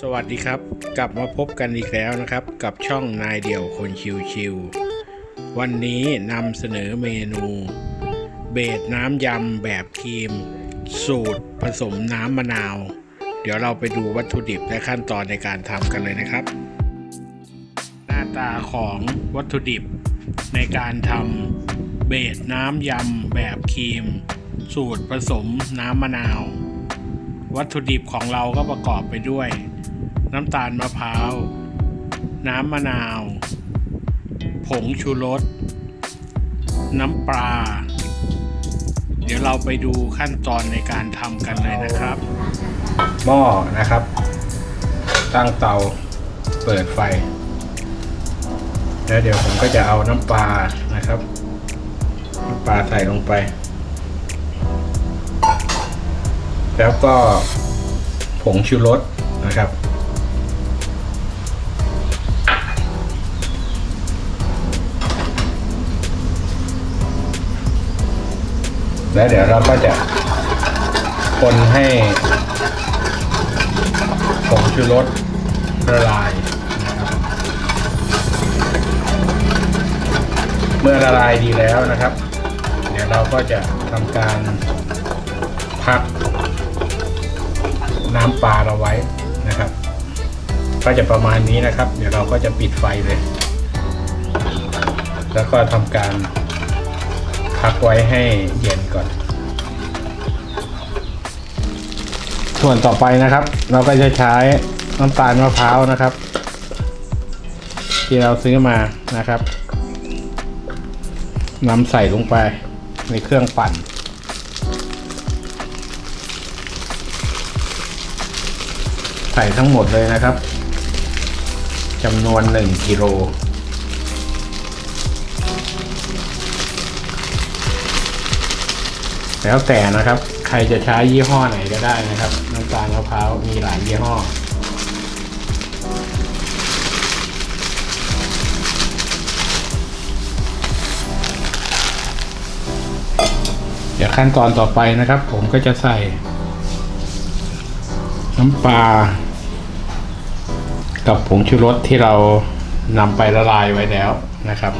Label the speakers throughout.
Speaker 1: สวัสดีครับ กลับมาพบกันอีกแล้วนะครับ กับช่องนายเดี่ยวคนชิวๆวันนี้นำเสนอเมนู เบสน้ำยำแบบครีม สูตรผสมน้ำมะนาว เดี๋ยวเราไปดูวัตถุดิบและขั้นตอนในการทำกันเลยนะครับ หน้าตาของวัตถุดิบในการทำเบสน้ำยำแบบครีม สูตรผสมน้ำมะนาว วัตถุดิบของเราก็ประกอบไปด้วย น้ำตาลมะพร้าว น้ำมะนาว ผงชูรส น้ำปลา เดี๋ยวเราไปดูขั้นตอนในการทำกันเลยนะครับ หม้อนะครับ ตั้งเตาเปิดไฟ แล้วเดี๋ยวผมก็จะเอาน้ำปลานะครับ น้ำปลาใส่ลงไป แล้วก็ผงชูรสนะครับ แล้วเดี๋ยวเราก็จะคนให้ผงชูรสละลายนะครับเมื่อละลายดีแล้วนะครับ เดี๋ยวเราก็จะทำการพักน้ำปลาเราไว้นะครับ ก็จะประมาณนี้นะครับ เดี๋ยวเราก็จะปิดไฟเลย แล้วก็ทำการ พักไว้ให้เย็นก่อน ส่วนต่อไปนะครับ เราก็จะใช้น้ำตาลมะพร้าวนะครับ ที่เราซื้อมานะครับนำใส่ลงไปในเครื่องปั่น ใส่ทั้งหมดเลยนะครับจำนวน 1กิโล แล้วแต่นะครับ ใครจะใช้ยี่ห้อไหนก็ได้นะครับ น้ำตาลมะพร้าวมีหลายยี่ห้อ เดี๋ยวขั้นตอนต่อไปนะครับ ผมก็จะใส่ น้ำปลากับผงชูรสที่เรานำไปละลายไว้แล้วนะครับ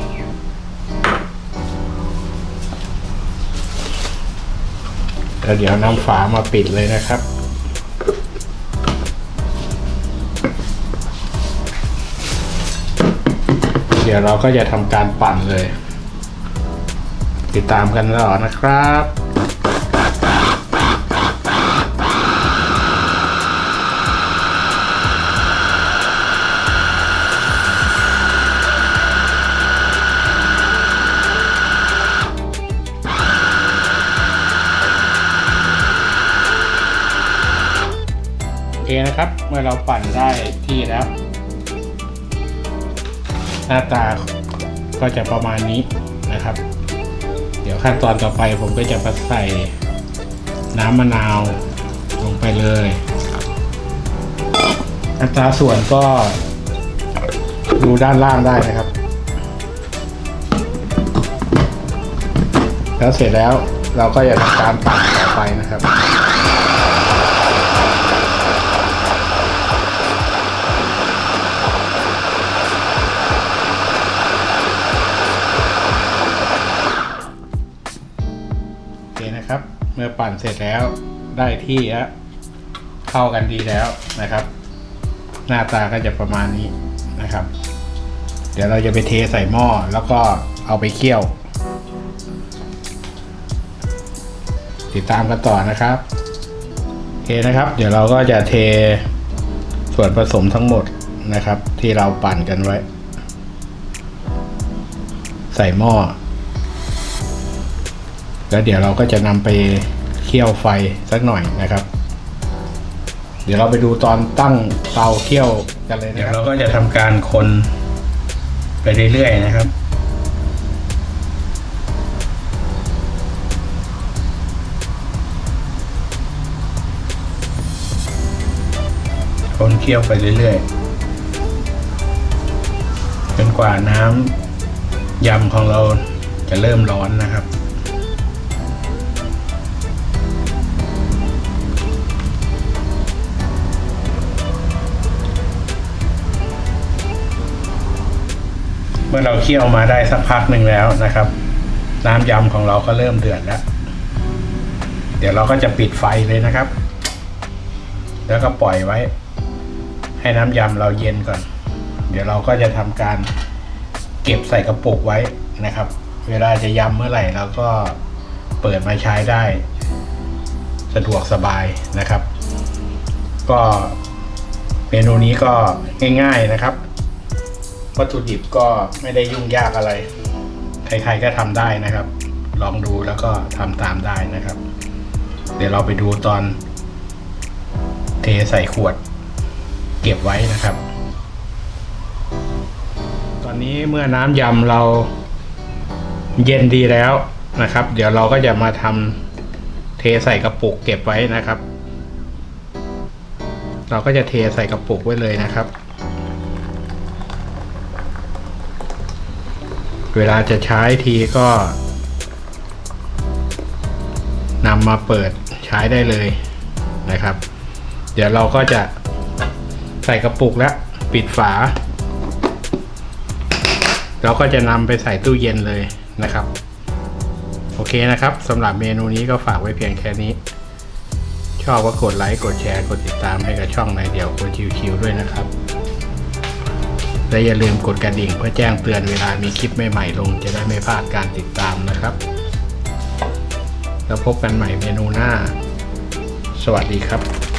Speaker 1: แล้วเดี๋ยวนำฝามาปิดเลยนะครับ เดี๋ยวเราก็จะทำการปั่นเลย ติดตามกันต่อนะครับ นะครับ เมื่อเราปั่นได้ที่แล้ว หน้าตาก็จะประมาณนี้นะครับ เดี๋ยวขั้นตอนต่อไปผมก็จะมาใส่น้ำมะนาวลงไปเลยอัตราส่วนก็ดูด้านล่างได้นะครับ แล้วเสร็จแล้วเราก็จะทำการปั่นต่อไปนะครับ มื่อปั่นเสร็จแล้วได้ที่แล้วเข้ากันดีแล้วนะครับ หน้าตาก็จะประมาณนี้นะครับ เดี๋ยวเราจะไปเทใส่หม้อแล้วก็เอาไปเคี่ยว ติดตามกันต่อนะครับโอเคนะครับ เดี๋ยวเราก็จะเทส่วนผสมทั้งหมดนะครับ ที่เราปั่นกันไว้ ใส่หม้อ แล้วเดี๋ยวเราก็จะนำไปเคี่ยวไฟสักหน่อยนะครับ เดี๋ยวเราไปดูตอนตั้งเตาเคี่ยวกันเลยนะครับเดี๋ยวเราก็จะทำการคนไปเรื่อยๆนะครับคนเคี่ยวไปเรื่อยๆจนกว่าน้ำยำของเราจะเริ่มร้อนนะครับ มื่อเราเคี่ยวมาได้สักพักหนึ่งแล้วนะครับ น้ำยำของเราก็เริ่มเดือดแล้ว เดี๋ยวเราก็จะปิดไฟเลยนะครับ แล้วก็ปล่อยไว้ ให้น้ำยำเราเย็นก่อน เดี๋ยวเราก็จะทำการเก็บใส่กระปุกไว้นะครับ เวลาจะยำเมื่อไหร่เราก็เปิดมาใช้ได้ สะดวกสบายนะครับ ก็เมนูนี้ก็ง่าย ๆนะครับ วัตถุดิบก็ไม่ได้ยุ่งยากอะไร ใครๆก็ทำได้นะครับ ลองดูแล้วก็ทำตามได้นะครับ เดี๋ยวเราไปดูตอน เทใส่ขวด เก็บไว้นะครับ ตอนนี้เมื่อน้ำยำเราเย็นดีแล้วนะครับ เดี๋ยวเราก็จะมาทำเทใส่กระปุกเก็บไว้นะครับ เราก็จะเทใส่กระปุกไว้เลยนะครับ เวลาจะใช้ทีก็นำมาเปิดใช้ได้เลยนะครับ เดี๋ยวเราก็จะใส่กระปุกแล้วปิดฝา เราก็จะนำไปใส่ตู้เย็นเลยนะครับ โอเคนะครับสำหรับเมนูนี้ก็ฝากไว้เพียงแค่นี้ ชอบก็กดไลค์ กดแชร์ กดติดตามให้กับช่องในเดียวคนชิวๆด้วยนะครับ และอย่าลืมกดกระดิ่งเพื่อแจ้งเตือนเวลามีคลิปใหม่ๆลง จะได้ไม่พลาดการติดตามนะครับ แล้วพบกันใหม่เมนูหน้า สวัสดีครับ